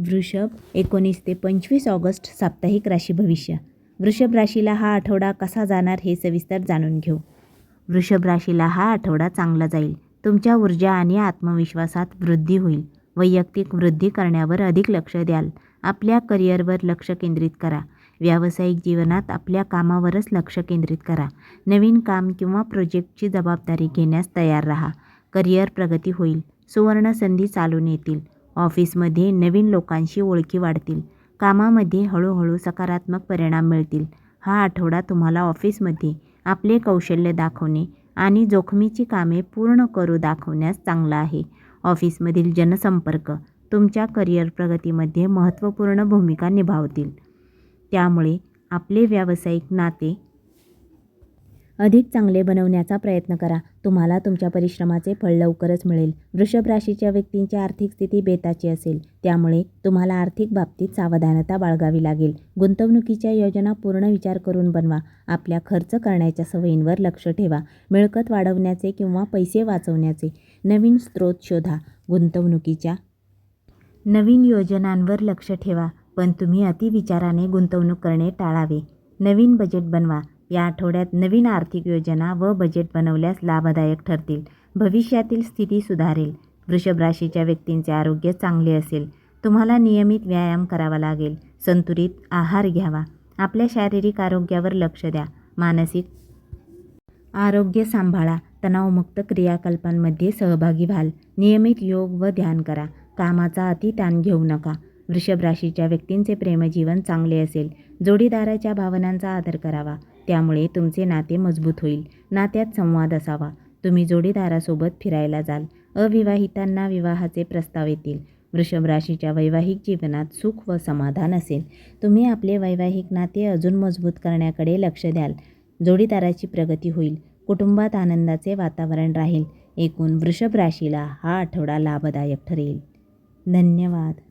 वृषभ एकोणीस ते पंचवीस ऑगस्ट साप्ताहिक राशी भविष्य. वृषभ राशीला हा आठवडा कसा जाणार हे सविस्तर जाणून घेऊ. वृषभ राशीला हा आठवडा चांगला जाईल. तुमच्या ऊर्जा आणि आत्मविश्वासात वृद्धी होईल. वैयक्तिक वृद्धी करण्यावर अधिक लक्ष द्याल. आपल्या करिअरवर लक्ष केंद्रित करा. व्यावसायिक जीवनात आपल्या कामावरच लक्ष केंद्रित करा. नवीन काम किंवा प्रोजेक्टची जबाबदारी घेण्यास तयार राहा. करिअर प्रगती होईल. सुवर्ण संधी चालून येतील. ऑफिसमध्ये नवीन लोकांशी ओळखी वाढतील. कामामध्ये हळूहळू सकारात्मक परिणाम मिळतील. हा आठवडा तुम्हाला ऑफिसमध्ये आपले कौशल्य दाखवणे आणि जोखमीची कामे पूर्ण करू दाखवण्यास चांगला आहे. ऑफिसमधील जनसंपर्क तुमच्या करिअर प्रगतीमध्ये महत्त्वपूर्ण भूमिका निभावतील. त्यामुळे आपले व्यावसायिक नाते अधिक चांगले बनवण्याचा प्रयत्न करा. तुम्हाला तुमच्या परिश्रमाचे फळ लवकरच मिळेल. वृषभ राशीच्या व्यक्तींची आर्थिक स्थिती बेताची असेल. त्यामुळे तुम्हाला आर्थिक बाबतीत सावधानता बाळगावी लागेल. गुंतवणुकीच्या योजना पूर्ण विचार करून बनवा. आपल्या खर्च करण्याच्या सवयींवर लक्ष ठेवा. मिळकत वाढवण्याचे किंवा पैसे वाचवण्याचे नवीन स्रोत शोधा. गुंतवणुकीच्या नवीन योजनांवर लक्ष ठेवा. पण तुम्ही अतिविचाराने गुंतवणूक करणे टाळावे. नवीन बजेट बनवा. या आठवड्यात नवीन आर्थिक योजना व बजेट बनवल्यास लाभदायक ठरतील. भविष्यातील स्थिती सुधारेल. वृषभ राशीच्या व्यक्तींचे आरोग्य चांगले असेल. तुम्हाला नियमित व्यायाम करावा लागेल. संतुलित आहार घ्यावा. आपल्या शारीरिक आरोग्यावर लक्ष द्या. मानसिक आरोग्य सांभाळा. तणावमुक्त क्रियाकल्पांमध्ये सहभागी व्हाल. नियमित योग व ध्यान करा. कामाचा अति ताण घेऊ नका. वृषभ राशीच्या व्यक्तींचे प्रेमजीवन चांगले असेल. जोडीदाराच्या भावनांचा आदर करावा. त्यामुळे तुमचे नाते मजबूत होईल. नात्यात संवाद असावा. तुम्ही जोडीदारासोबत फिरायला जाल. अविवाहितांना विवाहाचे प्रस्ताव येतील. वृषभ राशीच्या वैवाहिक जीवनात सुख व समाधान असेल. तुम्ही आपले वैवाहिक नाते अजून मजबूत करण्याकडे लक्ष द्याल. जोडीदाराची प्रगती होईल. कुटुंबात आनंदाचे वातावरण राहील. एकूण वृषभ राशीला हा आठवडा लाभदायक ठरेल. धन्यवाद.